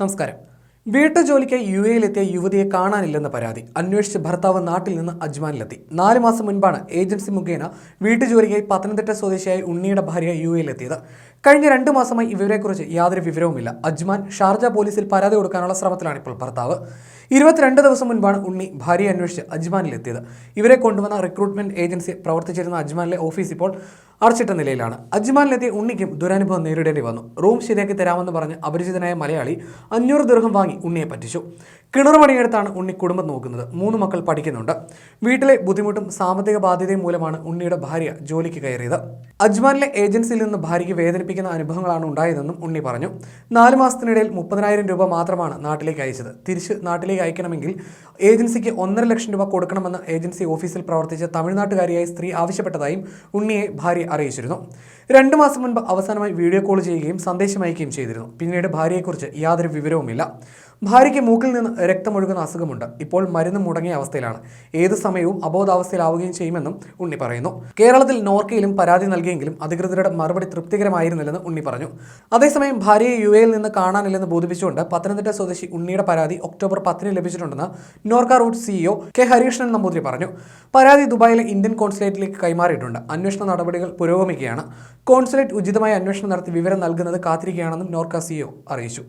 നമസ്കാരം. വീട്ടുജോലിക്ക് യു എയിലെത്തിയ യുവതിയെ കാണാനില്ലെന്ന പരാതി. അന്വേഷിച്ച് ഭർത്താവ് നാട്ടിൽ നിന്ന് അജ്മാനിലെത്തി. നാല് മാസം മുൻപാണ് ഏജൻസി മുഖേന വീട്ടുജോലിക്കായി പത്തനംതിട്ട സ്വദേശിയായ ഉണ്ണിയുടെ ഭാര്യ യു എയിലെത്തിയത് കഴിഞ്ഞ രണ്ട് മാസമായി ഇവരെക്കുറിച്ച് യാതൊരു വിവരവുമില്ല. അജ്മാൻ ഷാർജ പോലീസിൽ പരാതി കൊടുക്കാനുള്ള ശ്രമത്തിലാണ് ഇപ്പോൾ ഭർത്താവ്. ഇരുപത്തിരണ്ട് ദിവസം മുൻപാണ് ഉണ്ണി ഭാര്യയെ അന്വേഷിച്ച് അജ്മാനിലെത്തിയത്. ഇവരെ കൊണ്ടുവന്ന റിക്രൂട്ട്മെന്റ് ഏജൻസി പ്രവർത്തിച്ചിരുന്ന അജ്മാനിലെ ഓഫീസ് ഇപ്പോൾ അടച്ചിട്ട നിലയിലാണ്. അജ്മാനിലെത്തിയ ഉണ്ണിക്കും ദുരനുഭവം നേരിടേണ്ടി വന്നു. റൂം ശരിയാക്കി തരാമെന്ന് പറഞ്ഞ് അപരിചിതനായ മലയാളി അഞ്ഞൂറ് ദീർഘം വാങ്ങി ഉണ്ണിയെ പറ്റിച്ചു. കിണർ പണിയെടുത്താണ് ഉണ്ണി കുടുംബം നോക്കുന്നത്. മൂന്ന് മക്കൾ പഠിക്കുന്നുണ്ട്. വീട്ടിലെ ബുദ്ധിമുട്ടും സാമ്പത്തിക ബാധ്യതയും മൂലമാണ് ഉണ്ണിയുടെ ഭാര്യ ജോലിക്ക് കയറിയത്. അജ്മാനിലെ ഏജൻസിയിൽ നിന്ന് ഭാര്യയ്ക്ക് വേദനിപ്പിക്കുന്ന അനുഭവങ്ങളാണ് ഉണ്ടായതെന്നും ഉണ്ണി പറഞ്ഞു. നാല് മാസത്തിനിടയിൽ മുപ്പതിനായിരം രൂപ മാത്രമാണ് നാട്ടിലേക്ക് അയച്ചത്. തിരിച്ച് നാട്ടിലേക്ക് അയക്കണമെങ്കിൽ ഏജൻസിക്ക് ഒന്നര ലക്ഷം രൂപ കൊടുക്കണമെന്ന് ഏജൻസി ഓഫീസിൽ പ്രവർത്തിച്ച തമിഴ്നാട്ടുകാരിയായ സ്ത്രീ ആവശ്യപ്പെട്ടതായും ഉണ്ണിയെ ഭാര്യ അറിയിച്ചിരുന്നു. രണ്ടു മാസം മുൻപ് അവസാനമായി വീഡിയോ കോൾ ചെയ്യുകയും സന്ദേശം അയക്കുകയും ചെയ്തിരുന്നു. പിന്നീട് ഭാര്യയെക്കുറിച്ച് യാതൊരു വിവരവുമില്ല. ഭാര്യയ്ക്ക് മൂക്കിൽ നിന്ന് രക്തമൊഴുകുന്ന അസുഖമുണ്ട്. ഇപ്പോൾ മരുന്ന് മുടങ്ങിയ അവസ്ഥയിലാണ്. ഏത് സമയവും അബോധാവസ്ഥയിലാവുകയും ചെയ്യുമെന്നും ഉണ്ണി പറയുന്നു. കേരളത്തിൽ നോർക്കയിലും പരാതി നൽകിയെങ്കിലും അധികൃതരുടെ മറുപടി തൃപ്തികരമായിരുന്നില്ലെന്ന് ഉണ്ണി പറഞ്ഞു. അതേസമയം ഭാര്യയെ യു എയിൽ നിന്ന് കാണാനില്ലെന്ന് ബോധിപ്പിച്ചുകൊണ്ട് പത്തനംതിട്ട സ്വദേശി ഉണ്ണിയുടെ പരാതി ഒക്ടോബർ പത്തിന് ലഭിച്ചിട്ടുണ്ടെന്ന് NORKA root CEO K Harikrishnan Namboothiri പറഞ്ഞു. പരാതി ദുബായിലെ ഇന്ത്യൻ കോൺസുലേറ്റിലേക്ക് കൈമാറിയിട്ടുണ്ട്. അന്വേഷണ നടപടികൾ പുരോഗമിക്കുകയാണ്. കോൺസുലേറ്റ് ഉചിതമായ അന്വേഷണം നടത്തി വിവരം നൽകുന്നത് കാത്തിരിക്കുകയാണെന്നും നോർക്ക സിഇഒ അറിയിച്ചു.